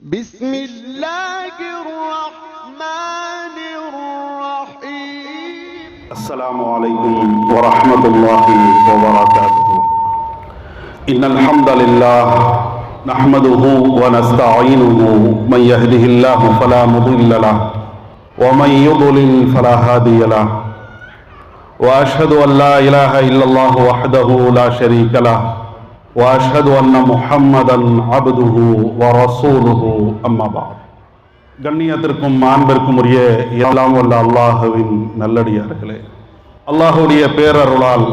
بسم الله الرحمن الرحيم. السلام عليكم ورحمة الله وبركاته. إن الحمد لله نحمده ونستعينه. من يهده الله فلا مضل له ومن يضلل فلا هادي له. وأشهد أن لا إله إلا الله وحده لا شريك له. وأشهد أن محمدا عبده ورسوله أما بعد கண்ணியத்திற்கும் மாண்பிற்கும் உரிய எல்லாம் வல்ல அல்லாஹுவின் நல்லடியார்களே அல்லாஹுடைய பேரருளால்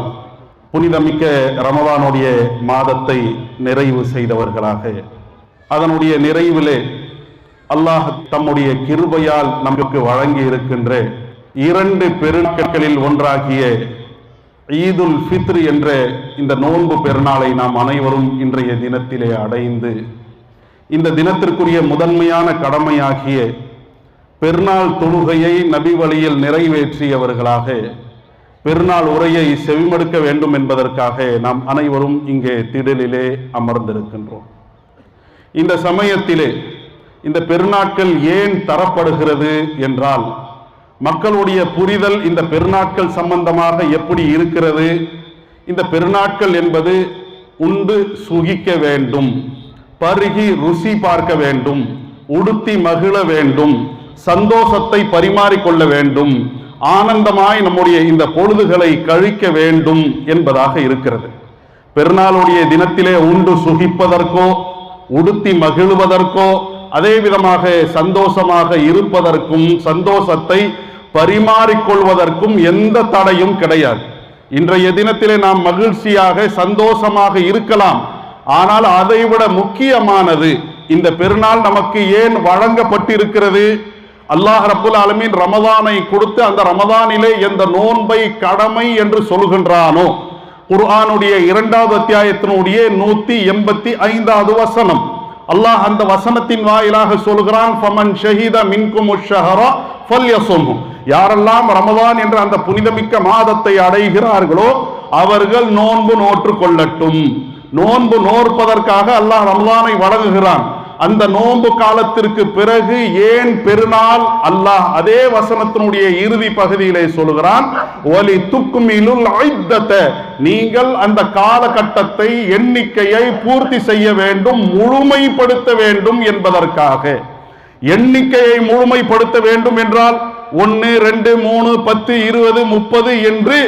புனிதமிக்க ரமலானுடைய மாதத்தை நிறைவு செய்தவர்களாக அதனுடைய நிறைவிலே அல்லாஹ் தம்முடைய கிருபையால் நமக்கு வழங்கி இருக்கின்ற இரண்டு பெருநாட்களில் ஒன்றாகிய ஈதுல் ஃபித்ர் என்ற இந்த நோன்பு பெருநாளை நாம் அனைவரும் இன்றைய தினத்திலே அடைந்து இந்த தினத்திற்குரிய முதன்மையான கடமையாகிய பெருநாள் தொழுகையை நபி வழியில் நிறைவேற்றியவர்களாக பெருநாள் உரையை செவிமடுக்க வேண்டும் என்பதற்காக நாம் அனைவரும் இங்கே திடலிலே அமர்ந்திருக்கின்றோம். இந்த சமயத்திலே இந்த பெருநாட்கள் ஏன் தரப்படுகிறது என்றால் மக்களுடைய புரிதல் இந்த பெருநாட்கள் சம்பந்தமாக எப்படி இருக்கிறது? இந்த பெருநாட்கள் என்பது உண்டு சுகிக்க வேண்டும் பருகி ருசி பார்க்க வேண்டும் உடுத்தி மகிழ வேண்டும் சந்தோஷத்தை பரிமாறிக்கொள்ள வேண்டும் ஆனந்தமாய் நம்முடைய இந்த பொழுதுகளை கழிக்க வேண்டும் என்பதாக இருக்கிறது. பெருநாளுடைய தினத்திலே உண்டு சுகிப்பதற்கோ உடுத்தி மகிழ்வதற்கோ அதே விதமாக சந்தோஷமாக இருப்பதற்கும் சந்தோஷத்தை பரிமாறிக்கொள்வதற்கும் எந்த தடையும் கிடையாது. இன்றைய தினத்திலே நாம் மகிழ்ச்சியாக சந்தோஷமாக இருக்கலாம். ஆனால் அதைவிட முக்கியமானது இந்த பெருநாள் நமக்கு ஏன் வழங்கப்பட்டிருக்கிறது? அல்லாஹ் ரபுல் ஆலமீன் ரமதானை கொடுத்து அந்த ரமதானிலே எந்த நோன்பை கடமை என்று சொல்கின்றானோ குர்ஆனுடைய இரண்டாவது அத்தியாயத்தினுடைய நூத்தி எண்பத்தி ஐந்தாவது வசனம். அல்லாஹ் அந்த வசனத்தின் வாயிலாக சொல்கிறான் ஃபமன் ஷஹீத மின்கும் ஷஹரா யாரெல்லாம் ரமதான் என்ற அந்த புனிதமிக்க மாதத்தை அடைகிறார்களோ அவர்கள் நோன்பு நோற்று கொள்ளட்டும். நோன்பு நோற்பதற்காக அல்லாஹ் ரமதானை வழங்குகிறான். அந்த நோன்பு காலத்திற்கு பிறகு ஏன் பெருநாள்? அல்லாஹ் அதே வசனத்தினுடைய இறுதி பகுதியிலே சொல்கிறான் ஒலி துக்குமிலுல் ஐத்தத்தை நீங்கள் அந்த காலகட்டத்தை எண்ணிக்கையை பூர்த்தி செய்ய வேண்டும் முழுமைப்படுத்த வேண்டும் என்பதற்காக. எண்ணிக்கையை முழுமைப்படுத்த வேண்டும் என்றால் ஒன்னு ரெண்டு மூணு பத்து இருபது முப்பது என்று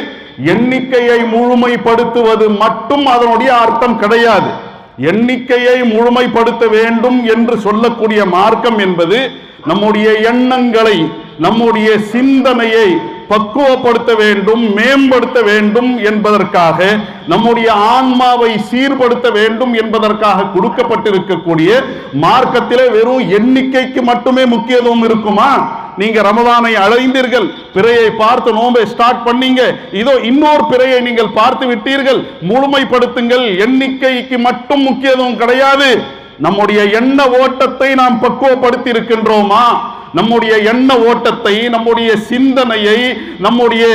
எண்ணிக்கையை முழுமைப்படுத்துவது மட்டும் அதனுடைய அர்த்தம் கிடையாது. எண்ணிக்கையை முழுமைப்படுத்த வேண்டும் என்று சொல்லக்கூடிய மார்க்கம் என்பது நம்முடைய எண்ணங்களை நம்முடைய சிந்தனையை பக்குவப்படுத்த வேண்டும் மேம்படுத்த வேண்டும் என்பதற்காக நம்முடைய ஆன்மாவை சீர்படுத்த வேண்டும் என்பதற்காக கொடுக்கப்பட்டிருக்கக்கூடிய மார்க்கத்திலே வெறும் எண்ணிக்கைக்கு மட்டுமே முக்கியத்துவம் இருக்குமா? நீங்க ரமதானை அழைந்தீர்கள் பிறையை பார்த்து நோம்பை ஸ்டார்ட் பண்ணீங்க இதோ இன்னொரு பிறையை நீங்கள் பார்த்து விட்டீர்கள் முழுமைப்படுத்துங்கள் எண்ணிக்கைக்கு மட்டும் முக்கியத்துவம் கிடையாது. நம்முடைய எண்ண ஓட்டத்தை நாம் பக்குவப்படுத்தி இருக்கின்றோமா நம்முடைய எண்ண ஓட்டத்தை நம்முடைய சிந்தனையை நம்முடைய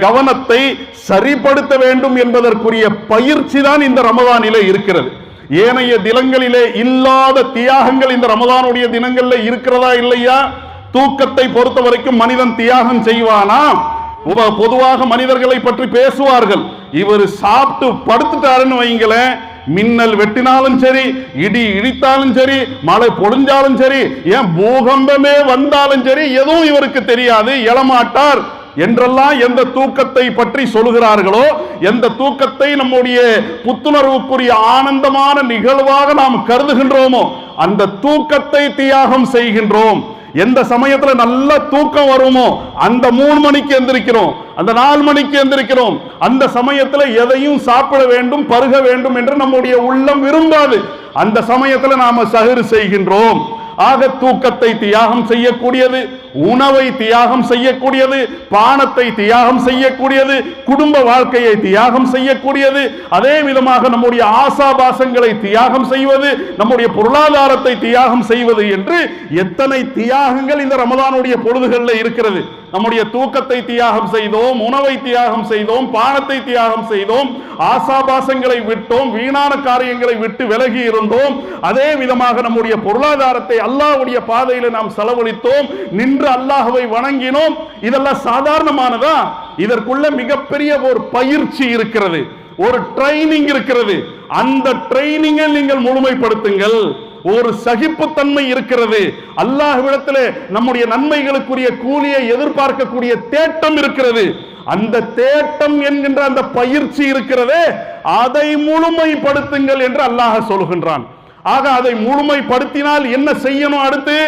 கவனத்தை சரிப்படுத்த வேண்டும் என்பதற்குரிய பயிற்சி தான் இந்த ரமதானிலே இருக்கிறது. ஏனைய தினங்களிலே இல்லாத தியாகங்கள் இந்த ரமதானுடைய தினங்கள்ல இருக்கிறதா இல்லையா? தூக்கத்தை பொறுத்த வரைக்கும் மனிதன் தியாகம் செய்வானா? உப- பொதுவாக மனிதர்களை பற்றி பேசுவார்கள். இவர் சாப்பிட்டு படுத்துட்டாருன்னு வைங்களேன் மின்னல் வெட்டினாலும் சரி இடி இடித்தாலும் சரி மழை பொழிஞ்சாலும் சரி ஏன் பூகம்பமே வந்தாலும் சரி எதுவும் இவருக்கு தெரியாது. எழமாட்டார் என்றெல்லாம் எந்த தூக்கத்தை பற்றி சொல்கிறார்களோ எந்த தூக்கத்தை நம்முடைய புத்துணர்வுக்குரிய ஆனந்தமான நிகழ்வாக நாம் கருதுகின்றோமோ அந்த தூக்கத்தை தியாகம் செய்கின்றோம். எந்த சமயத்துல நல்ல தூக்கம் வருமோ அந்த மூணு மணிக்கு எந்திரிக்கிறோம் அந்த நாலு மணிக்கு எந்திரிக்கிறோம் அந்த சமயத்துல எதையும் சாப்பிட வேண்டும் பருக வேண்டும் என்று நம்முடைய உள்ளம் விரும்பாது. அந்த சமயத்துல நாம சகரு செய்கின்றோம். ஆக தூக்கத்தை தியாகம் செய்யக்கூடியது. உணவை தியாகம் செய்யக்கூடியது பானத்தை தியாகம் செய்யக்கூடியது குடும்ப வாழ்க்கையை தியாகம் செய்யக்கூடியது அதே விதமாக நம்முடைய ஆசாபாசங்களை தியாகம் செய்வது நம்முடைய பொருளாதாரத்தை தியாகம் செய்வது என்று எத்தனை தியாகங்கள் இந்த ரமதானுடைய பொழுதுகளில் இருக்கிறது. நம்முடைய தூக்கத்தை தியாகம் செய்தோம் உணவை தியாகம் செய்தோம் பானத்தை தியாகம் செய்தோம் ஆசாபாசங்களை விட்டோம் வீணான காரியங்களை விட்டு விலகி இருந்தோம். அதே விதமாக நம்முடைய பொருளாதாரத்தை அல்லாவுடைய பாதையில் நாம் செலவழித்தோம். நின்று அல்லாஹ்வை வணங்கினோம். இதெல்லாம் சாதாரணமானதா? இதற்குள்ள மிகப்பெரிய ஒரு பயிற்சி இருக்கிறது. ஒரு ட்ரைனிங் இருக்கிறது. அந்த ட்ரைனிங்கை நீங்கள் முழுமைப்படுத்துங்கள். ஒரு சகிப்புத்தன்மை இருக்கிறது. அல்லாஹ்விடத்தில் நம்முடைய நன்மைகளுக்குரிய கூலியை எதிர்பார்க்கக்கூடிய தேட்டம் இருக்கிறது. அந்த தேட்டம் என்கின்ற அந்த பயிற்சி இருக்கிறதே. அதை முழுமைப்படுத்துங்கள் என்று அல்லாஹ் சொல்கின்றான். ஆக அதை முழுமைப்படுத்தினால் என்ன செய்யணும் அடுத்து?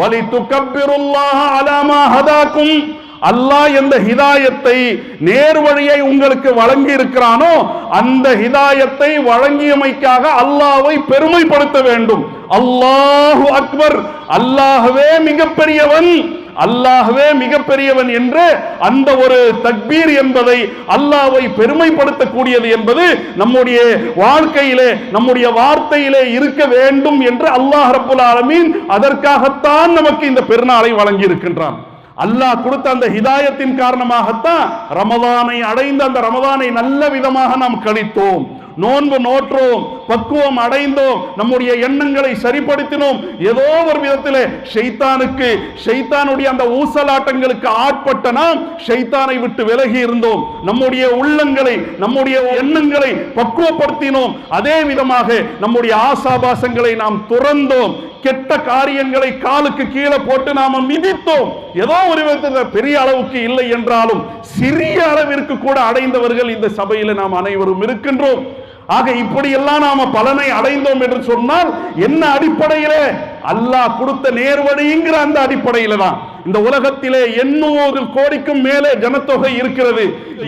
வலி துக்கப்பிருல்லாஹ அலாமா ஹதாக்கும். அல்லாஹ் எந்த ஹிதாயத்தை நேர் வழியை உங்களுக்கு வழங்கி இருக்கிறானோ அந்த ஹிதாயத்தை வழங்கியமைக்காக அல்லாஹ்வை பெருமைப்படுத்த வேண்டும். அல்லாஹு அக்பர். அல்லாஹ்வே மிகப்பெரியவன். அல்லாஹ்வே மிகப்பெரியவன் என்று அந்த ஒரு தக்பீர் என்பதை அல்லாவை பெருமைப்படுத்தக்கூடியது என்பது நம்முடைய வாழ்க்கையிலே நம்முடைய வார்த்தையிலே இருக்க வேண்டும் என்று அல்லாஹ் ரபுல் ஆலமீன் அதற்காகத்தான் நமக்கு இந்த பெருநாளை வழங்கி இருக்கின்றான் அல்லாஹ் கொடுத்த அந்த ஹிதாயத்தின் காரணமாகத்தான் ரமதானை அடைந்த அந்த ரமதானை நல்ல விதமாக நாம் கழித்தோம் நோன்பு நோற்றோம் பக்குவம் அடைந்தோம் நம்முடைய எண்ணங்களை சரிப்படுத்தினோம். ஏதோ ஒரு விதத்தில் ஷைத்தானுக்கு ஷைத்தானுடைய அந்த ஊசலாட்டங்களுக்கு ஆட்பட்ட நாம் ஷைத்தானை விட்டு விலகி இருந்தோம். நம்முடைய உள்ளங்களை நம்முடைய எண்ணங்களை பக்குவப்படுத்தினோம். அதே விதமாக நம்முடைய ஆசாபாசங்களை நாம் துறந்தோம். கெட்ட காரியங்களை காலுக்கு கீழே போட்டு நாம மிதித்தோம். ஏதோ ஒரு விதத்தில் பெரிய அளவுக்கு இல்லை என்றாலும் சிறிய அளவிற்கு கூட அடைந்தவர்கள் இந்த சபையில் நாம் அனைவரும் இருக்கின்றோம். ஆக இப்படியெல்லாம் நாம பலனை அடைந்தோம் என்று சொன்னால் என்ன அடிப்படையிலே? அல்லாஹ் கொடுத்த நேர்வழிங்கிற அந்த அடிப்படையில தான். இந்த உலகத்திலே எண்ணூறு கோடிக்கும் மேலே ஜனத்தொகை இருக்கிறது.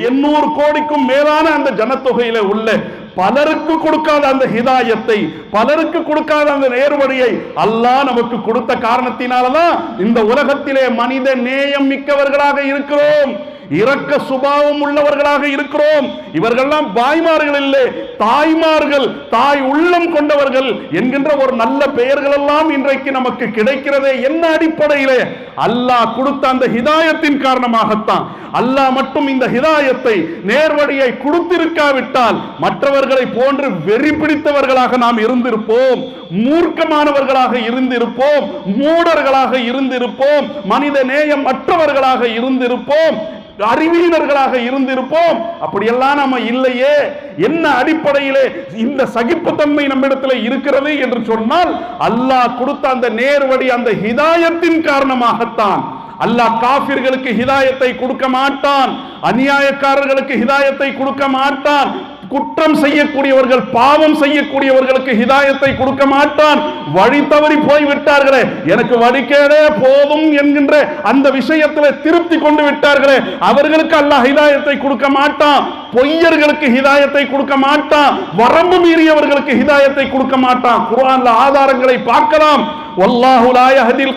எண்ணூறு கோடிக்கும் மேலான அந்த ஜனத்தொகையில உள்ள பலருக்கு கொடுக்காத அந்த ஹிதாயத்தை பலருக்கு கொடுக்காத அந்த நேர்வழியை அல்லாஹ் நமக்கு கொடுத்த காரணத்தினாலதான் இந்த உலகத்திலே மனித நேயம் மிக்கவர்களாக இருக்கிறோம். இரக்க சுபாவம் உள்ளவர்களாக இருக்கிறோம். இவர்கள்லாம் பாய்மார்கள் இல்லை. தாய்மார்கள் தாய் உள்ளம் கொண்டவர்கள் என்கின்ற ஒரு நல்ல பெயர்கள் எல்லாம் இன்றைக்கு நமக்கு கிடைக்கிறதே என்ன அடிப்படையிலே? அல்லாஹ் கொடுத்த அந்த ஹிதாயத்தின் காரணமாகத்தான். அல்லாஹ் மட்டும் இந்த ஹிதாயத்தை நேர்வழியை கொடுத்திருக்காவிட்டால் மற்றவர்களை போன்று வெறி பிடித்தவர்களாக நாம் இருந்திருப்போம். மூர்க்கமானவர்களாக இருந்திருப்போம். மூடர்களாக இருந்திருப்போம். மனித நேயம் மற்றவர்களாக இருந்திருப்போம். அறிவியலர்களாக இருந்திருப்போம். அப்படியெல்லாம் நம்ம இல்லையே. என்ன அடிப்படையிலே இந்த சகிப்புத்தன்மை நம்மிடத்தில் இருக்கிறது என்று சொன்னால் அல்லாஹ் கொடுத்த அந்த நேர்வடி அந்த ஹிதாயத்தின் காரணமாகத்தான். அல்லாஹ் காபிர்களுக்கு ஹிதாயத்தை கொடுக்க மாட்டான். அநியாயக்காரர்களுக்கு ஹிதாயத்தை கொடுக்க மாட்டான். குற்றம் செய்யக்கூடியவர்கள் பாவம் செய்யக்கூடியவர்களுக்கு ஹிதாயத்தை கொடுக்க மாட்டான். வழி தவறி போய் விட்டார்களே எனக்கு வழிகேடே போதும் என்கின்ற அந்த விஷயத்தில் திருப்தி கொண்டு விட்டார்களே. அவர்களுக்கு அல்லாஹ் ஹிதாயத்தை கொடுக்க மாட்டான். பொய்யர்களுக்கு ஹிதாயத்தை கொடுக்க மாட்டான். வரம்பு மீறியவர்களுக்கு ஹிதாயத்தை கொடுக்க மாட்டான். குரான்ல ஆதாரங்களை பார்க்கலாம். வல்லாஹு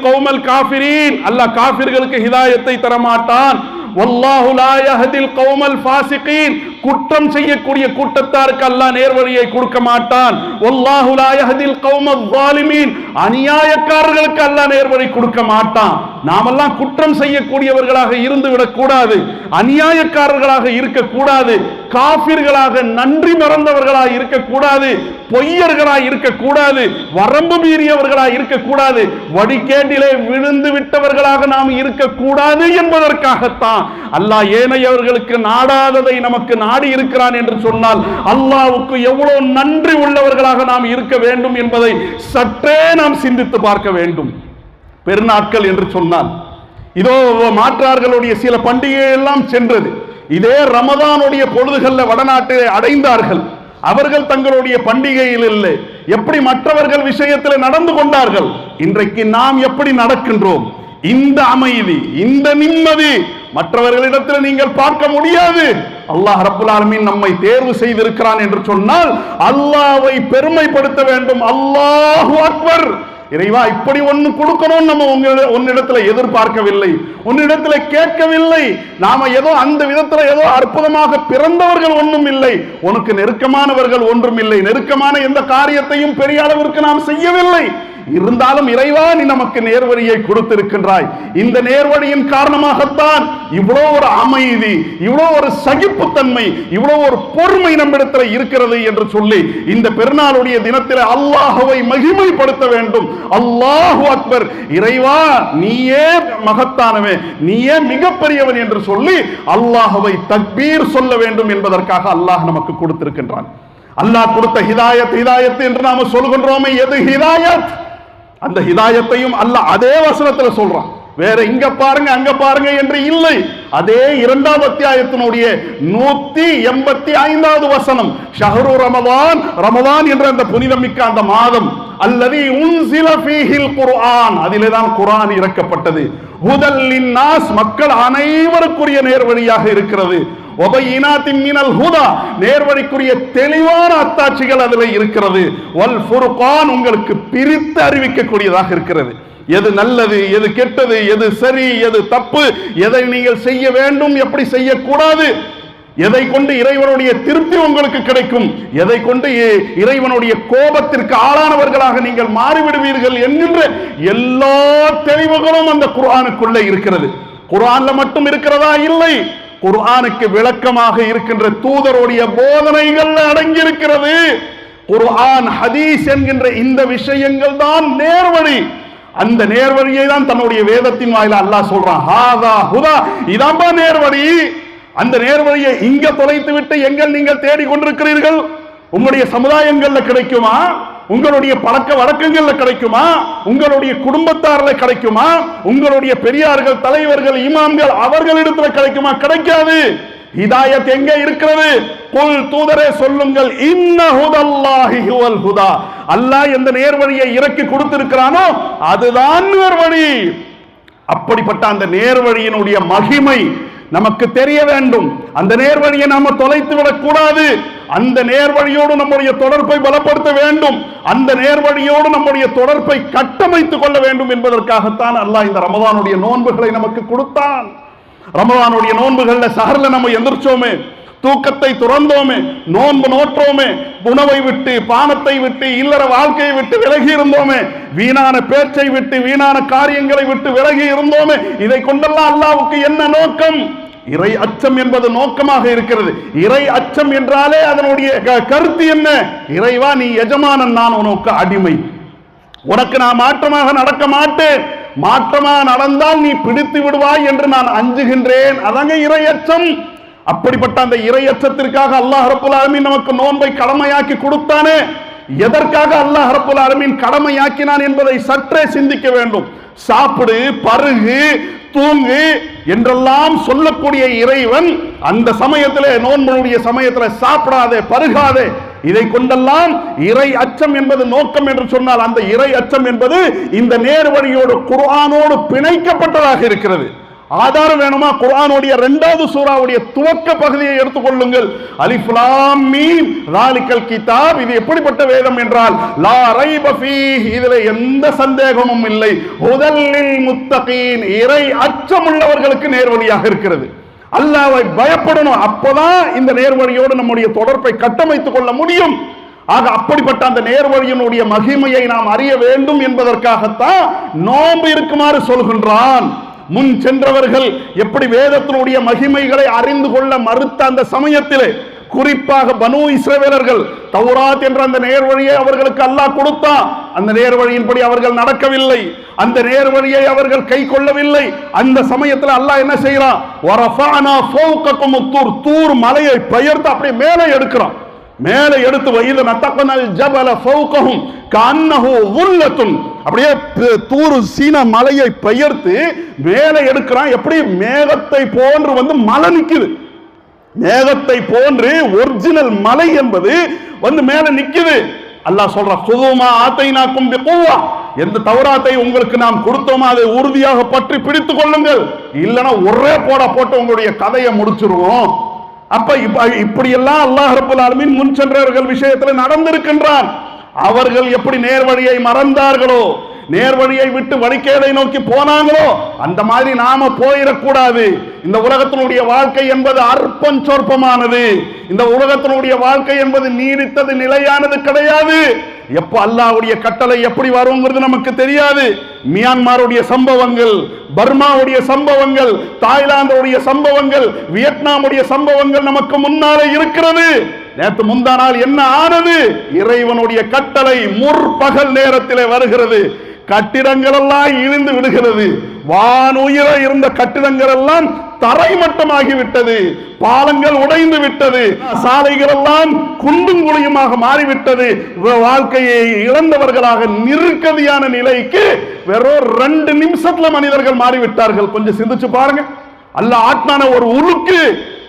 கௌமல் காஃபிரீன். அல்லாஹ் காஃபிர்களுக்கு ஹிதாயத்தை தர மாட்டான் கௌமல் ஃபாசிகீன். குற்றம் செய்யக்கூடிய கூட்டத்தாருக்கு அல்லாஹ் நேர்வழியை கொடுக்க மாட்டான். லா யஹ்தில் ஸாலிமீன். அநியாயக்காரர்களுக்கு அல்லாஹ் நேர்வழி கொடுக்க மாட்டான். நாமெல்லாம் குற்றம் செய்யக்கூடியவர்களாக இருந்து விடக்கூடாது அநியாயக்காரர்களாக இருக்கக்கூடாது காபிர்களாக நன்றி மறந்தவர்களாக இருக்கக்கூடாது பொய்யர்களாக இருக்கக்கூடாது வரம்பு மீறியவர்களாக இருக்கக்கூடாது வடிகேட்டிலே விழுந்து விட்டவர்களாக நாம் இருக்கக்கூடாது என்பதற்காகத்தான். அல்லாஹ் ஏனையவர்களுக்கு நாடாததை நமக்கு நாடி இருக்கிறான் என்று சொன்னால் அல்லாவுக்கு எவ்வளவு நன்றி உள்ளவர்களாக நாம் இருக்க வேண்டும் என்பதை சற்றே நாம் சிந்தித்து பார்க்க வேண்டும். பெருநாட்கள் என்று சொன்னால் இதோ மாற்றார்களுடைய சில பண்டிகை எல்லாம் சென்றது. இதே ரமதானுடைய பொழுதுகளில் வடநாட்டை அடைந்தார்கள். அவர்கள் தங்களுடைய பண்டிகையில் இல்லை. எப்படி மற்றவர்கள் விஷயத்தில் நடந்து கொண்டார்கள்? இன்றைக்கு நாம் எப்படி நடக்கின்றோம்? இந்த அமைதி இந்த நிம்மதி மற்றவர்களிடத்தில் நீங்கள் பார்க்க முடியாது. அல்லாஹ் ரப்புல் ஆலமீன் நம்மை தேர்வு செய்திருக்கிறான் என்று சொன்னால் அல்லாவை பெருமைப்படுத்த வேண்டும். அல்லாஹு அக்பர். இறைவா இப்படி ஒன்று கொடுக்கணும் நம்ம உங்க உன்னிடத்துல எதிர்பார்க்கவில்லை. உன்னிடத்துல கேட்கவில்லை. நாம ஏதோ அந்த விதத்துல ஏதோ அற்புதமாக பிறந்தவர்கள் ஒன்றும் இல்லை. உனக்கு நெருக்கமானவர்கள் ஒன்றும் இல்லை. நெருக்கமான எந்த காரியத்தையும் பெரிய அளவிற்கு நாம் செய்யவில்லை. இருந்தாலும் இறைவா நீ நமக்கு நேர்வழியை கொடுத்திருக்கின்றாய். இந்த நேர்வழியின் காரணமாகத்தான் இவ்வளோ ஒரு அமைதி இவ்வளோ ஒரு சகிப்புத்தன்மை இவ்வளோ ஒரு பொறுமை நம்மிடத்தில் இருக்கிறது என்று சொல்லி இந்த பெருநாளுடைய தினத்தில் அல்லாஹுவை மகிமைப்படுத்த வேண்டும். அல்லாஹு அக்பர் இறைவா நீயே மகத்தானவன் நீயே மிகப்பெரியவன் என்று சொல்லி அல்லாஹுவை தக்பீர் சொல்ல வேண்டும் என்பதற்காக அல்லாஹ் நமக்கு கொடுத்திருக்கின்றான். அல்லாஹ் கொடுத்த ஹிதாயத் ஹிதாயத் என்று நாம சொல்கின்றோமே எது ஹிதாயத்? அந்த ஹிதாயத்தையும் அல்ல அதே வசனத்தில் சொல்றான். வேற இங்க பாருங்க அங்க பாருங்க என்று இல்லை. அதே இரண்டாவது அத்தியாயத்தினுடைய நூத்தி எண்பத்தி ஐந்தாவது வசனம். ஷஹரு ரமதான் ரமதான் என்ற அந்த புனிதமிக்க அந்த மாதம். அல்லது உன்சில ஃபீஹில் குர்ஆன். அதிலே தான் குர்ஆன் இறக்கப்பட்டது. ஹுதல்லின் நாஸ் மக்கள் அனைவருக்குரிய நேர்வழியாக இருக்கிறது. ஒபையினாத்தின் மினல் ஹுதா நேர்வழிக்குரிய தெளிவான அத்தாட்சிகள் அதில் இருக்கிறது. வல் ஃபுர்கான் உங்களுக்கு பிரித்து அறிவிக்கக்கூடியதாக இருக்கிறது. எது நல்லது எது கெட்டது எது சரி எது தப்பு எதை நீங்கள் செய்ய வேண்டும் எப்படி செய்யக்கூடாது எதை கொண்டு இறைவனுடைய திருப்தி உங்களுக்கு கிடைக்கும் எதை கொண்டு இறைவனுடைய கோபத்திற்கு ஆளானவர்களாக நீங்கள் மாறிவிடுவீர்கள் என்கின்ற எல்லா தெளிவுகளும் அந்த குர்ஆனுக்குள்ளே இருக்கிறது. குரான்ல மட்டும் இருக்கிறதா? இல்லை. குர்ஆனுக்கு விளக்கமாக இருக்கின்ற தூதருடைய போதனைகள் அடங்கியிருக்கிறது. குர்ஆன் ஹதீஸ் என்கின்ற இந்த விஷயங்கள் தான் நேர்வழி. அந்த நேர்வழியை தான் தன்னுடைய வேதத்தின் வாயில அல்லாஹ் சொல்றான். ஹாதா ஹுதா. இதாம்பா நேர்வழி. அந்த நேர்வழியை இங்க தொலைத்து விட்டு எங்கள் நீங்கள் தேடிக் கொண்டிருக்கிறீர்கள்? உங்களுடைய சமுதாயங்கள்ல கிடைக்குமா? உங்களுடைய பழக்க வழக்கங்கள்ல கிடைக்குமா? உங்களுடைய குடும்பத்தாரில் கிடைக்குமா? உங்களுடைய பெரியார்கள் தலைவர்கள் இமாம்கள் அவர்களிடத்துல கிடைக்குமா? கிடைக்காது. ஹிதாயத் எங்க இருக்கிறது? குல் தூதரே சொல்லுங்கள். இன்ன ஹுதல்லாஹி ஹுவல் ஹுதா. அல்லாஹ் எந்த நேர்வழியை இறக்கி கொடுத்திருக்கிறானோ அதுதான் நேர்வழி. அப்படிப்பட்ட அந்த நேர்வழியினுடைய மகிமை நமக்கு தெரிய வேண்டும். அந்த நேர்வழியை நாம தொலைத்து விடக்கூடாது. அந்த நேர்வழியோடு நம்முடைய தொடர்பை பலப்படுத்த வேண்டும். அந்த நேர்வழியோடு நம்முடைய தொடர்பை கட்டமைத்துக் கொள்ள வேண்டும் என்பதற்காகத்தான் அல்லாஹ் இந்த ரமதானுடைய நோன்புகளை நமக்கு கொடுத்தான். ரமதானுடைய நோன்புகள்ல சஹர்ல நம்ம எந்திரிச்சோமே தூக்கத்தை துறந்தோமே நோன்பு நோற்றோமே உணவை விட்டு பானத்தை விட்டு இல்லற வாழ்க்கையை விட்டு விலகி இருந்தோமே வீணான பேச்சை விட்டு வீணான காரியங்களை விட்டு விலகி இருந்தோமே இதை கொண்டெல்லாம் அல்லாவுக்கு என்ன நோக்கம்? இறை அச்சம் என்பது நோக்கமாக இருக்கிறது. இறை அச்சம் என்றாலே அதனுடைய க- கருத்து என்ன? இறைவா நீ எஜமானன் நான் உனக்கு அடிமை. உனக்கு நான் மாற்றமாக நடக்க மாட்டேன். மாற்றமா நடந்தால் நீ பிடித்து விடுவாய் என்று நான் அஞ்சுகின்றேன். அதங்க இரையச்சம். அப்படிப்பட்ட அந்த இரையச்சத்திற்காக அல்லாஹ் ரப்புல் ஆலமீன் நமக்கு நோன்பை கடமையாக்கி கொடுத்தானே. எதற்காக அல்லாஹ் ரப்புல் ஆலமீன் கடமையாக்கினான் என்பதை சற்றே சிந்திக்க வேண்டும். சாப்பிடு பருகு தூங்கு என்றெல்லாம் சொல்லக்கூடிய இறைவன் அந்த சமயத்திலே நோன்பனுடைய சமயத்தில் சாப்பிடாதே பருகாதே இதை கொண்டெல்லாம் இறை அச்சம் என்பது நோக்கம் என்று சொன்னால் அந்த இறை அச்சம் என்பது இந்த நேர்வழியோடு குர்ஆனோடு பிணைக்கப்பட்டதாக இருக்கிறது. ஆதாரம் வேணுமா? குர்ஆனுடைய இரண்டாவது சூறாவுடைய துவக்க பகுதியை எடுத்துக்கொள்ளுங்கள். அலிஃப்லாம் மீம். ராலிக்கல் கிதாப். இது எப்படிப்பட்ட வேதம் என்றால் லா ரைப ஃபீஹ். இதில் எந்த சந்தேகமும் இல்லை. முதலில் முத்தகீன். இறை அச்சமுள்ளவர்களுக்கு நேர்வழியாக இருக்கிறது. அல்லாவை பயப்படணும். அப்பதான் இந்த நேர்வழியோடு நம்முடைய தொடர்பை கட்டமைத்துக் கொள்ள முடியும். ஆக அப்படிப்பட்ட அந்த நேர்வழியினுடைய மகிமையை நாம் அறிய வேண்டும் என்பதற்காகத்தான் நோன்பு இருக்குமாறு சொல்கின்றான். முன் சென்றவர்கள் எப்படி வேதத்தினுடைய மகிமைகளை அறிந்து கொள்ள மறுத்த அந்த சமயத்திலே குறிப்பாக பனு இஸ்ரவேலர்கள் தௌராத் என்ற அந்த நேர்வழியை அவர்களுக்கு அல்லாஹ் கொடுத்தான் அந்த நேர்வழியின்படி அவர்கள் நடக்கவில்லை. அந்த நேர்வழியை அவர்கள் கை கொள்ளவில்லை. அந்த சமயத்தில் அல்லாஹ் என்ன செய்யறான்? தூர் தூர் மலையை பெயர்த்து அப்படியே மேலே எடுக்கிறான். மேலே எடுத்து வயிறு நத்தக்கனல் ஜபல ஃபௌகஹும் கன்னஹு வுல்லத்துன் அப்படியே தூரு சீன மலையை பெயர்த்து மேலே எடுக்கிறான். எப்படி? மேகத்தை போன்று வந்து மலை நிக்குது. மேகத்தை போன்று ஒரிஜினல் மலை என்பது வந்து மேல நிக்குது. அல்லாஹ் சொல்ற ஆத்தை நாக்கும் பிகுவா. எந்த தவறாத்தை உங்களுக்கு நாம் கொடுத்தோமோ அதை உறுதியாக பற்றி பிடித்துக் கொள்ளுங்கள். இல்லைன்னா ஒரே போட போட்டு உங்களுடைய கதையை முடிச்சிருவோம். அப்ப இப்ப இப்படி எல்லாம் அல்லாஹ் ரப்பல் ஆலமின் முன் சென்றவர்கள் விஷயத்துல நடந்திருக்கின்றான். அவர்கள் எப்படி நேர்வழியை மறந்தார்களோ நேர்வழியை விட்டு வழிகேடை நோக்கி போனாங்களோ அந்த மாதிரி நாம போயிடக்கூடாது. இந்த உலகத்தினுடைய வாழ்க்கை என்பது அற்பம் சொற்பமானது. இந்த உலகத்தினுடைய வாழ்க்கை என்பது நீடித்தது நிலையானது கிடையாது. எப்ப அல்லாஹ்வுடைய கட்டளை எப்படி வருங்கிறது நமக்கு தெரியாது. மியான்மாருடைய சம்பவங்கள் பர்மாவுடைய சம்பவங்கள் தாய்லாந்துடைய சம்பவங்கள் வியட்நாமுடைய சம்பவங்கள் நமக்கு முன்னாலே இருக்கிறது. நேற்று முந்தா நாள் என்ன ஆனது? இறைவனுடைய கட்டளை முற்பகல் நேரத்திலே வருகிறது. கட்டிடங்கள் எல்லாம் இழிந்து விடுகிறது வானுயிர இருந்த கட்டிடங்கள் எல்லாம் தரைமட்டமாகி விட்டது பாலங்கள் உடைந்து விட்டது. சாலைகள் எல்லாம் குண்டும் குழியுமாக மாறிவிட்டது. வாழ்க்கையை இழந்தவர்களாக நிற்கதியான நிலைக்கு வெறும் ரெண்டு நிமிஷத்துல மனிதர்கள் மாறிவிட்டார்கள். கொஞ்சம் சிந்திச்சு பாருங்க. அல்ல ஆத்மான ஒரு உருக்கு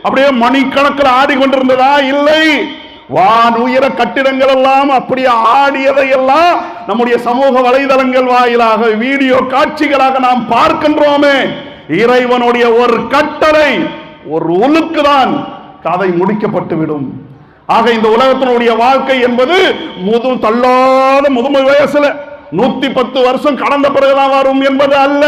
அப்படியே மணிக்கணக்கில் ஆடிக்கொண்டிருந்ததா? இல்லை. வான் உயர கட்டிடங்கள் எல்லாம் அப்படியே ஆடியதை எல்லாம் நம்முடைய சமூக வலைதளங்கள் வாயிலாக வீடியோ காட்சிகளாக நாம் பார்க்கின்றோமே. இறைவனுடைய ஒரு கட்டளை ஒரு உலுக்குதான் கதை முடிக்கப்பட்டு விடும் ஆக இந்த உலகத்தினுடைய வாழ்க்கை என்பது முது தள்ளாத முதுமை வயசுல நூத்தி பத்து வருஷம் கடந்த பிறகுதான் வரும் என்பது அல்ல.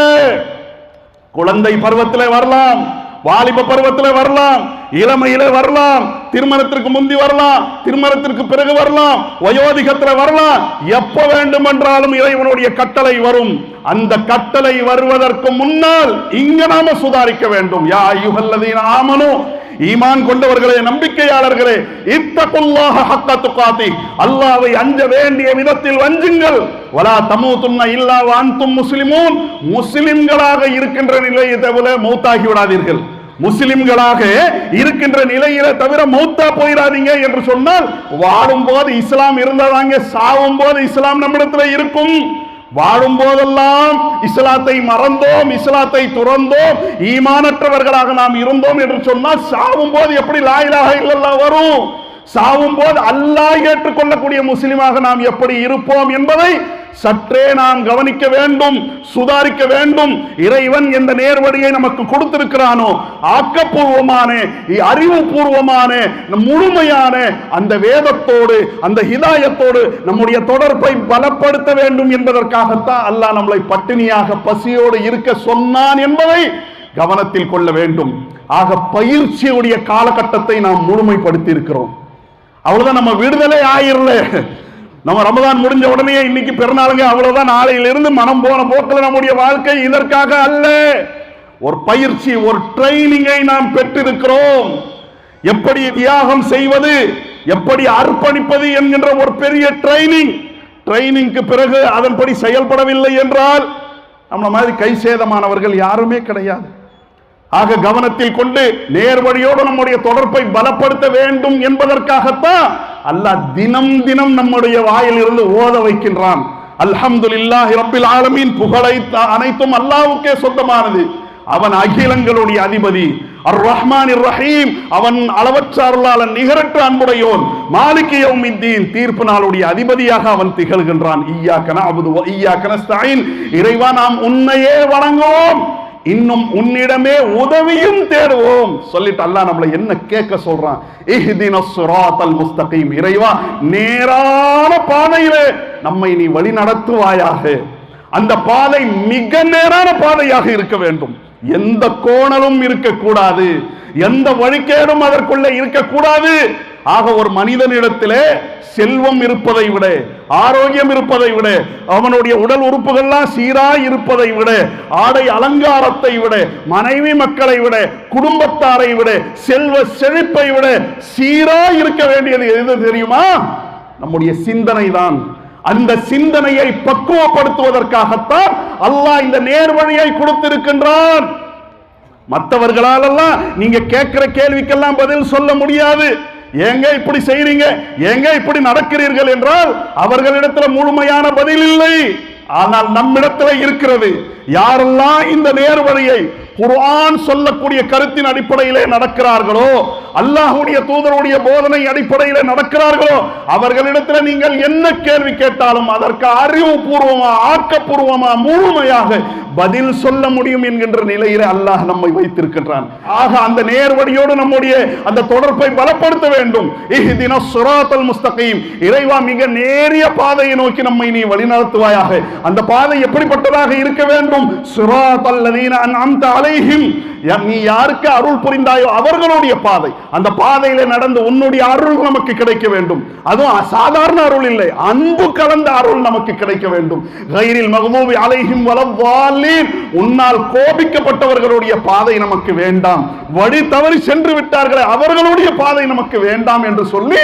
குழந்தை பருவத்திலே வரலாம். வாலிப பருவத்தில் வரலாம் இளமையில வரலாம் திருமணத்திற்கு முந்தி வரலாம் திருமணத்திற்கு பிறகு வரலாம் வயோதிகத்தில் வரலாம். எப்ப வேண்டுமென்றாலும் இறைவனுடைய கட்டளை வரும். அந்த கட்டளை வருவதற்கு முன்னால் இங்க நாம சுதாரிக்க வேண்டும். யா ஐயுகல்லதீன ஆமனும் ஈமான் கொண்டவர்களே நம்பிக்கையாளர்களே இத்தகுல்லாக ஹக்க துக்காத்தி அல்லாவை அஞ்ச வேண்டிய விதத்தில் வஞ்சுங்கள். வலா தமூதுன்ன இல்லா வான்தும் முஸ்லிமூன். முஸ்லிம்களாக இருக்கின்ற நிலையை தவிர மௌத்தாகி விடாதீர்கள். முஸ்லிம்களாக இருக்கின்ற நிலையில தவிர மௌத்தா போயிடாதீங்க என்று சொன்னால் வாழும் போது இஸ்லாம் இருந்ததாங்க சாவும் போது இஸ்லாம் நம்மிடத்துல இருக்கும். வாழும் போதெல்லாம் இஸ்லாத்தை மறந்தோம் இஸ்லாத்தை துறந்தோம் ஈமானற்றவர்களாக நாம் இருந்தோம் என்று சொன்னால் சாவும் போது எப்படி லாயிலாக இல்லல்லா வரும்? சாவும் போது அல்லாஹ் ஏற்றுக்கொள்ளக்கூடிய முஸ்லிமாக நாம் எப்படி இருப்போம் என்பதை சற்றே நாம் கவனிக்க வேண்டும் சுதாரிக்க வேண்டும். இறைவன் எந்த நேர்வழியை நமக்கு கொடுத்திருக்கிறானோ ஆக்கப்பூர்வமான அறிவுபூர்வமான முழுமையான அந்த வேதத்தோடு அந்த ஹிதாயத்தோடு நம்முடைய தொடர்பை பலப்படுத்த வேண்டும் என்பதற்காகத்தான் அல்லாஹ் நம்மளை பட்டினியாக பசியோடு இருக்க சொன்னான் என்பதை கவனத்தில் கொள்ள வேண்டும். ஆக பயிற்சியுடைய காலகட்டத்தை நாம் முழுமைப்படுத்தி இருக்கிறோம் அவ்வளவுதான் நம்ம விடுதலை ஆயிரல. நம்ம ரமதான் முடிஞ்ச உடனே இன்னைக்கு பிறநாளுங்க அவ்வளவுதான். நாளையிலிருந்து மனம் போன போக்கில் நம்முடைய வாழ்க்கை இதற்காக அல்ல. ஒரு பயிற்சி ஒரு ட்ரைனிங்கை நாம் பெற்றிருக்கிறோம். எப்படி தியாகம் செய்வது எப்படி அர்ப்பணிப்பது என்கின்ற ஒரு பெரிய ட்ரைனிங். ட்ரைனிங்க்கு பிறகு அதன்படி செயல்படவில்லை என்றால் நம்மள மாதிரி கை சேதமானவர்கள் யாருமே கிடையாது. ஆக கவனத்தில் கொண்டு நேர்வழியோடு நம்முடைய தொடர்பை பலப்படுத்த வேண்டும் என்பதற்காகத்தான் அல்லாஹ் தினம் தினம் நம்முடைய வாயில் இருந்து ஓத வைக்கின்றான். அல்ஹம்துலில்லாஹி ரப்பில் ஆலமீன் புகழை அனைத்தும் அல்லாவுக்கே சொந்தமானது. அவன் அகிலங்களுடைய அதிபதி. அர் ரஹ்மான் ரஹீம் அவன் அளவற்ற அருளாளன் நிகரற்ற அன்புடையோன். மாலிக் யௌமித்தீன் தீர்ப்பு நாளுடைய அதிபதியாக அவன் திகழ்கின்றான். ஈயாக்கன அபுது ஈயாக்கன ஸ்டாயின் இறைவா நாம் உன்னையே வணங்குவோம். இன்னும் உன்னிடமே உதவியும் தேடுவோம். சொல்லிட்டு அல்லாஹ் நம்மளை என்ன கேட்க சொல்றான்? இஹ்தின சுராத்தல் முஸ்தகீம். இறைவா நேரான பாதையிலே நம்மை நீ வழி நடத்துவாயாக. அந்த பாதை மிக நேரான பாதையாக இருக்க வேண்டும். எந்த கோணலும் இருக்கக்கூடாது. எந்த வழிகேடும் அதற்குள்ளே இருக்கக்கூடாது. ஆக ஒரு மனிதனிடத்திலே செல்வம் இருப்பதை விட ஆரோக்கியம் இருப்பதை விட அவனுடைய உடல் உறுப்புகள்லாம் சீராய் இருப்பதை விட ஆடை அலங்காரத்தை விட மனைவி மக்களை விட குடும்பத்தாரை விட செல்வ செழிப்பை விட சீராய் இருக்க வேண்டியது எது தெரியுமா? நம்முடைய சிந்தனை தான் அந்த சிந்தனையை பக்குவப்படுத்துவதற்காகத்தான் அல்லாஹ் இந்த நேர்வழியை கொடுத்திருக்கின்றான். மற்றவர்களாலெல்லாம் நீங்க கேட்கிற கேள்விக்கெல்லாம் பதில் சொல்ல முடியாது. ஏங்க இப்படி செய்றீங்க? ஏங்க இப்படி நடக்கிறீர்கள் என்றால் அவர்களிடத்துல முழுமையான பதில் இல்லை. ஆனால் நம்மிடத்துல இருக்கிறது. யாரெல்லாம் இந்த நேர்வழியை குர்ஆன் சொல்லக்கூடிய கருத்தின் அடிப்படையிலே நடக்கிறார்களோ அல்லாஹுடைய தூதருடைய போதனை அடிப்படையிலே நடக்கிறார்களோ அவர்களிடத்தில் நீங்கள் என்ன கேள்வி கேட்டாலும் அதற்கு அறிவுபூர்வமா ஆக்கப்பூர்வமா முழுமையாக பதில் சொல்ல முடியும் என்கின்ற நிலையில அல்லாஹ் நம்மை வைத்திருக்கின்றான். ஆக அந்த நேர்வடியோடு நம்முடைய அந்த தொடர்பை பலப்படுத்த வேண்டும். இஹ்தின சிராத்தல் முஸ்தகீம். இறைவா மிக நேரிய பாதையை நோக்கி நம்மை நீ வழிநடத்துவாயாக. அந்த பாதை எப்படிப்பட்டதாக இருக்க வேண்டும்? சிராத்தல் லதீன அன்அம்த அலைஹிம். நீ யாருக்கு அருள் புரிந்தாயோ அவர்களுடைய பாதை. அந்த பாதையில நடந்து உன்னுடைய அருள் நமக்கு கிடைக்க வேண்டும். அதுவும் சாதாரண அருள் இல்லை அன்பு கலந்த அருள் நமக்கு கிடைக்க வேண்டும். கயிறில் மகமூவி அலைஹிம் வலவாலீன் உன்னால் கோபிக்கப்பட்டவர்களுடைய பாதை நமக்கு வேண்டாம். வழி தவறி சென்று விட்டார்களே அவர்களுடைய பாதை நமக்கு வேண்டாம் என்று சொல்லி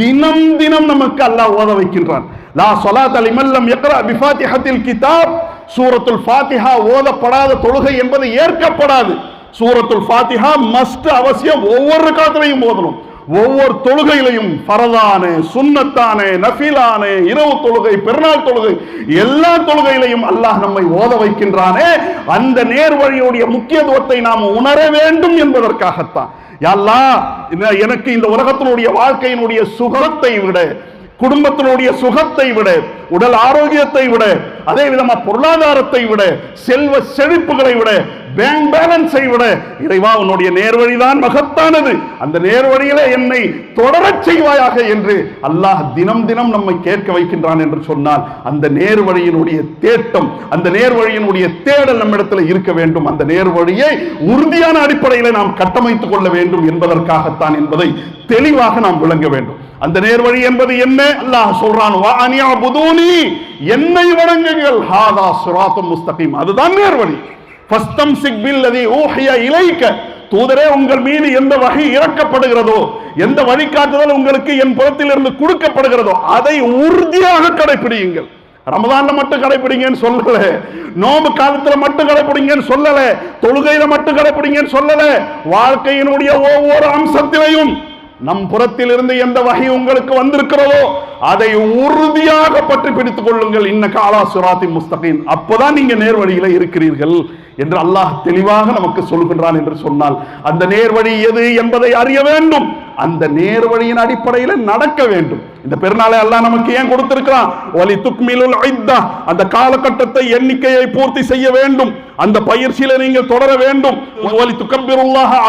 தினம் தினம் நமக்கு அல்லாஹ் ஓத வைக்கின்றான். லா சொலாத் அலிமல்லம் எக்ரா பிஃபாத்திஹத்தில் கிதாப். சூரத்துல் ஃபாத்திஹா ஓதப்படாத தொழுகை என்பது ஏற்கப்படாது. சூரத்துல் ஃபாத்திஹா மஸ்ட் அவசியம் ஒவ்வொரு காலத்திலையும் ஓதணும். ஒவ்வொரு தொழுகையிலையும் பரதானே சுண்ணத்தானே நஃபிலானே இரவு தொழுகை பெருநாள் தொழுகை எல்லா தொழுகையிலையும் அல்லாஹ் நம்மை ஓத வைக்கின்றானே. அந்த நேர்வழியுடைய முக்கியத்துவத்தை நாம் உணர வேண்டும் என்பதற்காகத்தான். அல்லாஹ், இந்த- எனக்கு இந்த உலகத்தினுடைய வாழ்க்கையினுடைய சுகத்தை விட குடும்பத்தினுடைய சுகத்தை விட உடல் ஆரோக்கியத்தை விட அதே விதமா பொருளாதாரத்தை விட செல்வ செழிப்புகளை விட பேங்க் பேலன்ஸை விட இறைவா உன்னுடைய நேர்வழிதான் மகத்தானது. அந்த நேர்வழியில என்னை தொடரச் செய்வாயாக என்று அல்லாஹ் தினம் தினம் நம்மை கேட்க வைக்கின்றான் என்று சொன்னால் அந்த நேர்வழியினுடைய தேட்டம் அந்த நேர்வழியினுடைய தேடல் நம்மிடத்தில் இருக்க வேண்டும். அந்த நேர்வழியை உறுதியான அடிப்படையில் நாம் கட்டமைத்துக் கொள்ள வேண்டும் என்பதற்காகத்தான் என்பதை தெளிவாக நாம் விளங்க வேண்டும். அந்த நேர்வழி என்பது என்ன? அல்லாஹ் சொல்றான் "வா அனியபுதூனி", என்னை வணங்குங்கள். ஹாதா சுராத்தம் முஸ்தகிம். அதுதான் நேர்வழி. ஃபஸ்தம்சிக் பில்லதி ஊஹிய இலைக்க தூதரே உங்கள் மீது எந்த வகை இறக்கப்படுகிறதோ எந்த வழிகாட்டுதல் உங்களுக்கு என் புறத்திலிருந்து கொடுக்கப்படுகிறதோ அதை உறுதியாக கடைபிடியுங்கள் ரமதான்ல மட்டும் கடைபிடிங்கன்னு சொல்லல. நோம்பு காலத்துல மட்டும் கடைபிடிங்கன்னு சொல்லல. தொழுகையில மட்டும் கடைபிடிங்கன்னு சொல்லல. வாழ்க்கையினுடைய ஒவ்வொரு அம்சத்திலையும் நம் புறத்திலிருந்து எந்த வகை உங்களுக்கு வந்திருக்கிறதோ அதை உறுதியாக பற்றி பிடித்துக் கொள்ளுங்கள். இன்ன காலா சுராத்தி முஸ்தகின் அப்போதான் நீங்க நேர்வழியில இருக்கிறீர்கள் என்று அல்லாஹ் தெளிவாக நமக்கு சொல்கின்றான் என்று சொன்னால் அந்த நேர்வழி எது என்பதை அறிய வேண்டும். அந்த நேர்வழியின் அடிப்படையில் நடக்க வேண்டும். இந்த பெருநாளை அல்லாஹ் நமக்கு ஏன் கொடுத்திருக்கிறான்? வலி துக்மிலுல் ஐத்தா அந்த காலகட்டத்தை எண்ணிக்கையை பூர்த்தி செய்ய வேண்டும். அந்த பயிற்சியில நீங்கள் தொடர வேண்டும். வலி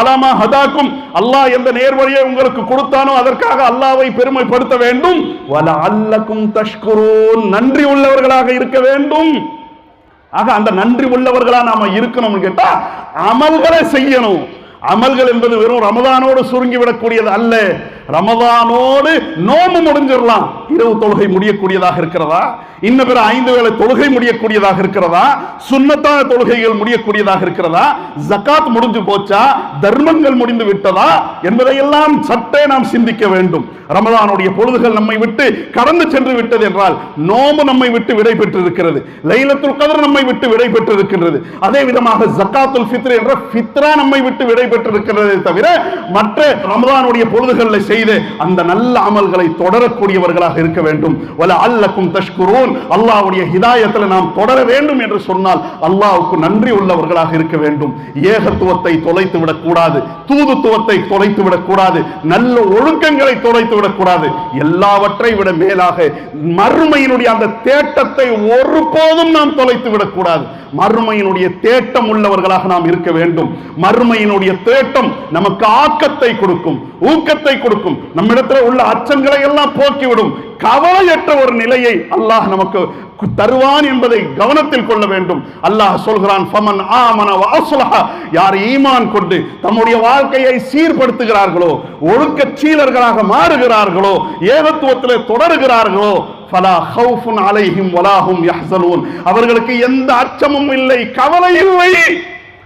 அலாமா ஹதாக்கும். அல்லாஹ் எந்த நேர்வழியை உங்களுக்கு கொடுத்தானோ அதற்காக அல்லாவை பெருமைப்படுத்த வேண்டும். வல அல்லக்கும் தஷ்குரூன். நன்றி உள்ளவர்களாக இருக்க வேண்டும். ஆக அந்த நன்றி உள்ளவர்களா நாம இருக்கணும்னு கேட்டா அமல்களை செய்யணும். அமல்கள் என்பது வெறும் ரமதானோடு சுருங்கி விடக்கூடியது அல்ல. ரமதானோடு நோம்பு முடிஞ்சிடலாம். இரவு தொழுகை முடியக்கூடியதாக இருக்கிறதா? இன்ன பிற ஐந்து வேளை தொழுகை முடியக்கூடியதாக இருக்கிறதா? சுண்ணத்தான தொழுகைகள் முடியக்கூடியதாக இருக்கிறதா? ஜக்காத் முடிஞ்சு போச்சா? தர்மங்கள் முடிந்து விட்டதா? என்பதையெல்லாம் சட்டை நாம் சிந்திக்க வேண்டும். ரமதானுடைய பொழுதுகள் நம்மை விட்டு கடந்து சென்று விட்டது என்றால் நோம்பு நம்மை விட்டு விடை பெற்றிருக்கிறது. லைலத்துல் கதர் நம்மை விட்டு விடை பெற்றிருக்கின்றது. அதே விதமாக ஜக்காத்துல் ஃபித்ர் என்ற ஃபித்ரா நம்மை விட்டு விடை பெற்றிருக்கிறது தவிர மற்ற ரமதானுடைய பொழுதுகளில் செய்து அந்த நல்ல அமல்களை தொடரக்கூடியவர்களாக இருக்க வேண்டும். வல அல்லக்கும் தஷ்குரோன். அல்லாவுடைய ஹிதாயத்தில் நாம் தொடர வேண்டும் என்று சொன்னால் அல்லாவுக்கு நன்றி உள்ளவர்களாக இருக்க வேண்டும். ஏகத்துவத்தை தொலைத்து விடக்கூடாது தூதுத்துவத்தை தொலைத்து விடக்கூடாது நல்ல ஒழுக்கங்களை தொலைத்து விடக்கூடாது எல்லாவற்றை விட மேலாக மறுமையினுடைய அந்த தேட்டத்தை ஒருபோதும் நாம் தொலைத்து விடக்கூடாது மறுமையினுடைய தேட்டம் உள்ளவர்களாக நாம் இருக்க வேண்டும். மறுமையினுடைய தேட்டம் நமக்கு ஆக்கத்தை கொடுக்கும் ஊக்கத்தை கொடுக்கும். நம்மிடத்தில் உள்ள அச்சங்களை எல்லாம் போக்கிவிடும். கவலையற்ற ஒரு நிலையை அல்லாஹ் நமக்கு தருவான் என்பதை கவனத்தில் கொள்ள வேண்டும். அல்லாஹ் சொல்கிறான் ஃபமன் ஆமன வ யார் ஈமான் கொண்டு தம்முடைய வாழ்க்கையை சீர்படுத்துகிறார்களோ ஒழுக்க சீலர்களாக மாறுகிறார்களோ ஏகத்துவத்தில் தொடர்கிறார்களோ ஃபலா ஹவுஃபுன் அலைஹிம் வலாஹும் யஹ்சலூன் அவர்களுக்கு எந்த அச்சமும் இல்லை கவலை இல்லை.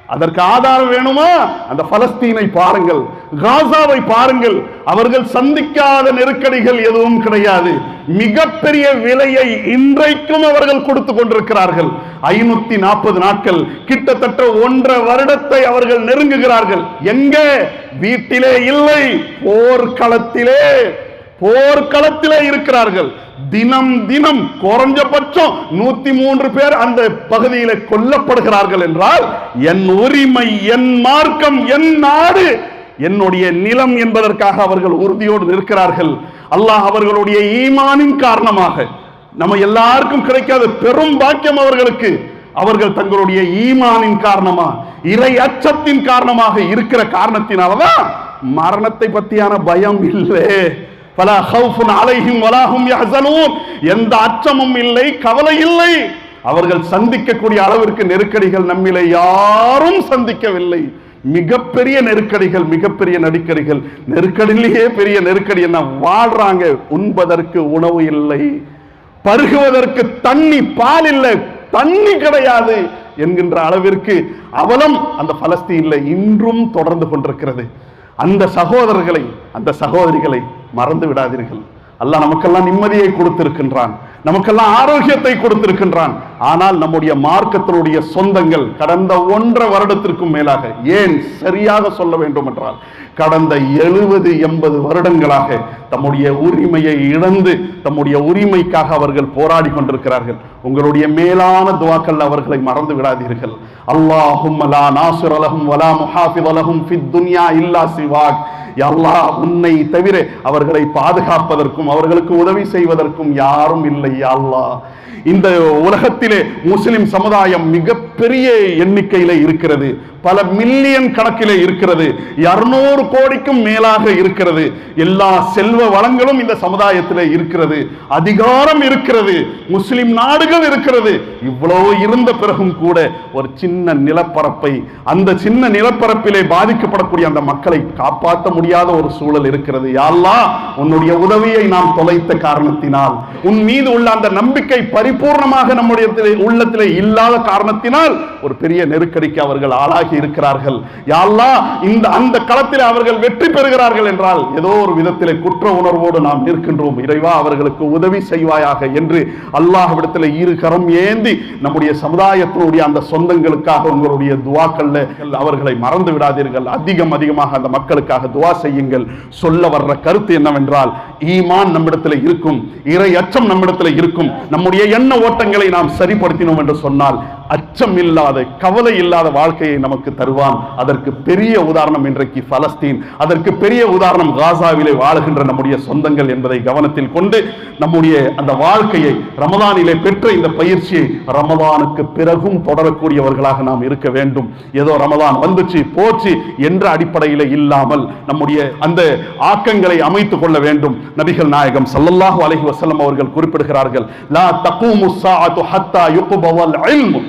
அதற்கு ஆதாரம் வேணுமா? அந்த பலஸ்தீனை பாருங்கள் காசாவை பாருங்கள். அவர்கள் சந்திக்காத நெருக்கடிகள் எதுவும் கிடையாது. மிகப்பெரிய விலையை இன்றைக்கும் அவர்கள் கொடுத்து கொண்டிருக்கிறார்கள். ஐநூத்தி நாற்பது நாட்கள் கிட்டத்தட்ட ஒன்றரை வருடத்தை அவர்கள் நெருங்குகிறார்கள். எங்கே? வீட்டிலே இல்லை போர்க்களத்திலே. போர்க்களத்திலே இருக்கிறார்கள். தினம் தினம் குறைஞ்சபட்சம் நூத்தி மூன்று பேர் அந்த பகுதியில கொல்லப்படுகிறார்கள் என்றால் என் உரிமை என் மார்க்கம் என் நாடு என்னுடைய நிலம் என்பதற்காக அவர்கள் உறுதியோடு நிற்கிறார்கள். அல்லாஹ் அவர்களுடைய ஈமானின் காரணமாக நம்ம எல்லாருக்கும் கிடைக்காத பெரும் பாக்கியம் அவர்களுக்கு. அவர்கள் தங்களுடைய ஈமானின் காரணமா இறை அச்சத்தின் காரணமாக இருக்கிற காரணத்தினாலதான் மரணத்தை பத்தியான பயம் இல்லை. பல ஹவுஃபுன் அலைஹிம் வலாஹும் யஹ்சனூன் எந்த அச்சமும் இல்லை கவலை இல்லை. அவர்கள் சந்திக்கக்கூடிய அளவிற்கு நெருக்கடிகள் நம்மிலே யாரும் சந்திக்கவில்லை. மிகப்பெரிய நெருக்கடிகள் மிகப்பெரிய நடிக்கடிகள் நெருக்கடியிலேயே பெரிய நெருக்கடி என்ன? வாழ்றாங்க உண்பதற்கு உணவு இல்லை. பருகுவதற்கு தண்ணி பால் இல்லை. தண்ணி கிடையாது என்கின்ற அளவிற்கு அவலம் அந்த பலஸ்தீன்ல இன்றும் தொடர்ந்து கொண்டிருக்கிறது. அந்த சகோதரர்களை அந்த சகோதரிகளை மறந்து விடாதீர்கள். அல்லாஹ் நமக்கெல்லாம் நிம்மதியை கொடுத்திருக்கின்றான். நமக்கெல்லாம் ஆரோக்கியத்தை கொடுத்திருக்கின்றான். ஆனால் நம்முடைய மார்க்கத்தினுடைய சொந்தங்கள் கடந்த ஒன்றரை வருடத்திற்கும் மேலாக ஏன் சரியாக சொல்ல வேண்டும் என்றால் கடந்த எழுபது எண்பது வருடங்களாக தம்முடைய உரிமையை இழந்து தம்முடைய உரிமைக்காக அவர்கள் போராடி கொண்டிருக்கிறார்கள். உங்களுடைய மேலான துவாக்கள் அவர்களை மறந்து விடாதீர்கள். அல்லாஹும் அலா நாசுர் அலஹும் வலா முஹாஃபித் அலஹும் ஃபித் துன்யா இல்லா சிவாக். யா அல்லாஹ் உன்னை தவிர அவர்களை பாதுகாப்பதற்கும் அவர்களுக்கு உதவி செய்வதற்கும் யாரும் இல்லை ஐயா அல்லாஹ். இந்த உலகத்திலே முஸ்லிம் சமுதாயம் மிகப்பெரிய எண்ணிக்கையில இருக்கிறது. பல மில்லியன் கணக்கிலே இருக்கிறது. இருநூறு கோடிக்கும் மேலாக இருக்கிறது. எல்லா செல்வ வளங்களும் இந்த சமுதாயத்தில் இருக்கிறது. அதிகாரம் இருக்கிறது. முஸ்லிம் நாடுகள் இருக்கிறது. இவ்வளவு இருந்த பிறகும் கூட ஒரு சின்ன நிலப்பரப்பை அந்த சின்ன நிலப்பரப்பிலே பாதிக்கப்படக்கூடிய அந்த மக்களை காப்பாற்ற முடியாத ஒரு சூழல் இருக்கிறது. யாரெல்லாம் உன்னுடைய உதவியை நாம் தொலைத்த காரணத்தினால் உன் மீது உள்ள உள்ள அந்த நம்பிக்கை பரிபூர்ணமாக நம்முடைய உள்ளத்திலே இல்லாத காரணத்தினால் ஒரு பெரிய நெருக்கடிக்கு அவர்கள் ஆளாகி இருக்கிறார்கள். யாழ்லா இந்த அந்த களத்தில் அவர்கள் வெற்றி பெறுகிறார்கள் என்றால் ஏதோ ஒரு விதத்திலே குற்ற உணர்வோடு நாம் நிற்கின்றோம். இறைவா அவர்களுக்கு உதவி செய்வாயாக என்று அல்லாஹ்விடத்தில் இரு கரம் ஏந்தி நம்முடைய சமுதாயத்தினுடைய அந்த சொந்தங்களுக்காக உங்களுடைய துவாக்கள்ல அவர்களை மறந்து விடாதீர்கள். அதிகம் அதிகமாக அந்த மக்களுக்காக துவா செய்யுங்கள். சொல்ல வர்ற கருத்து என்னவென்றால் ஈமான் நம்மிடத்தில் இருக்கும். இறை அச்சம் நம்மிடத்தில் இருக்கும். நம்முடைய எண்ண ஓட்டங்களை நாம் சரிப்படுத்தினோம் என்று சொன்னால் அச்சம் இல்லாத கவலை இல்லாத வாழ்க்கையை நமக்கு தருவான். அதற்கு பெரிய உதாரணம் இன்றைக்கு பலஸ்தீன். அதற்கு பெரிய உதாரணம் காசாவிலே வாழுகின்ற நம்முடைய சொந்தங்கள் என்பதை கவனத்தில் கொண்டு நம்முடைய அந்த வாழ்க்கையை ரமதானிலே பெற்ற இந்த பயிற்சியை ரமதானுக்கு பிறகும் தொடரக்கூடியவர்களாக நாம் இருக்க வேண்டும். ஏதோ ரமதான் வந்துச்சு போச்சு என்ற அடிப்படையில் இல்லாமல் நம்முடைய அந்த ஆக்கங்களை அமைத்துக் கொள்ள வேண்டும். நபிகள் நாயகம் சல்லல்லாஹு அலஹி வசலம் அவர்கள் குறிப்பிடுகிறார்கள் லா தகூமு ஹத்தா யுக்பவல் இல்மு.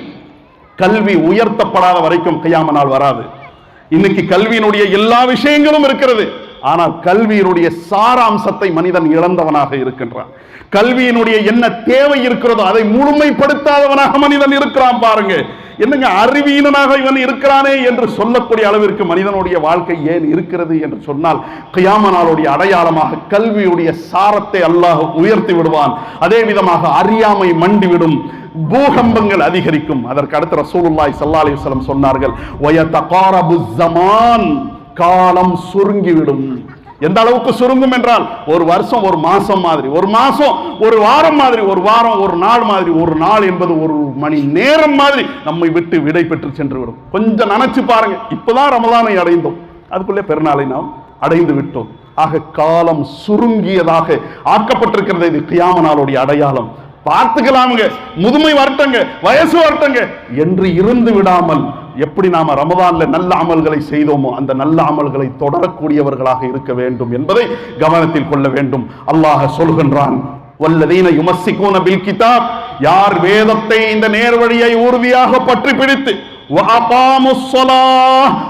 கல்வி உயர்த்தப்படாத வரைக்கும் கையாம நாள் வராது. இன்னைக்கு கல்வியினுடைய எல்லா விஷயங்களும் இருக்கிறது. ஆனால் கல்வியினுடைய சாராம்சத்தை மனிதன் இழந்தவனாக இருக்கின்றான். கல்வியினுடைய என்ன தேவை இருக்கிறதோ அதை முழுமைப்படுத்தாதவனாக மனிதன் இருக்கிறான் பாருங்க. என்னங்க அறிவீனனாக இவன் இருக்கிறானே என்று சொல்லக்கூடிய அளவிற்கு மனிதனுடைய வாழ்க்கை ஏன் இருக்கிறது என்று சொன்னால் கியாம நாளுடைய அடையாளமாக கல்வியுடைய சாரத்தை அல்லாஹ் உயர்த்தி விடுவான். அதே விதமாக அறியாமை மண்டிவிடும். பூகம்பங்கள் அதிகரிக்கும். அதற்கு அடுத்து ரசூலுல்லாய் சல்லா அலைஹி வஸல்லம் சொன்னார்கள் ஜமான் காலம் சுருங்கிவிடும். எந்த அளவுக்கு சுருங்கும் என்றால் ஒரு வருஷம் ஒரு மாசம் மாதிரி. ஒரு மாசம் ஒரு வாரம் மாதிரி ஒரு வாரம் ஒரு நாள் மாதிரி ஒரு நாள் என்பது ஒரு மணி நேரம் மாதிரி நம்மை விட்டு விடை பெற்று சென்று விடும் கொஞ்சம் நினைச்சு பாருங்க. இப்பதான் ரமலானை அடைந்தோம். அதுக்குள்ளே பெருநாளை நாம் அடைந்து விட்டோம். ஆக காலம் சுருங்கியதாக ஆக்கப்பட்டிருக்கிறது இது கியாம நாளுடைய அடையாளம். பார்த்துக்கலாமுங்க. முதுமை வரட்டங்க வயசு வரட்டங்க என்று இருந்து விடாமல் எப்படி நாம ரமதான்ல நல்ல அமல்களை செய்தோமோ அந்த நல்ல அமல்களை தொடரக்கூடியவர்களாக இருக்க வேண்டும் என்பதை கவனத்தில் கொள்ள வேண்டும். அல்லாஹ் சொல்கின்றான் வல்லதீன யுமசிகோன பில் யார் வேதத்தை இந்த நேர்வழியை உறுதியாக பற்றி பிடித்து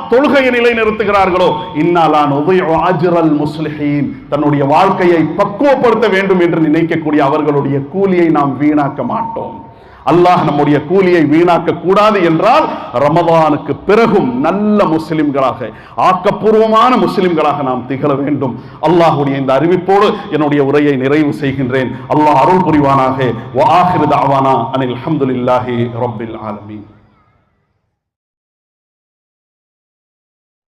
தொழுகையை நிலைநிறுத்துகிறார்களோ? இன்னாலான் அஜ்ரல் முஸ்லிஹீன் தன்னுடைய வாழ்க்கையை பக்குவப்படுத்த வேண்டும் என்று நினைக்கக்கூடிய அவர்களுடைய கூலியை நாம் வீணாக்க மாட்டோம். அல்லாஹ் நம்முடைய கூலியை வீணாக்க கூடாது என்றால் ரமதானுக்கு பிறகும் நல்ல முஸ்லிம்களாக ஆக்கப்பூர்வமான முஸ்லிம்களாக நாம் திகழ வேண்டும். அல்லாஹுடைய இந்த அறிவிப்போடு என்னுடைய உரையை நிறைவு செய்கின்றேன். அல்லாஹ் அருள் புரிவானாக. வ தாவானா அனில் அஹமதுல்லாஹி ரபில் ஆலமீன்.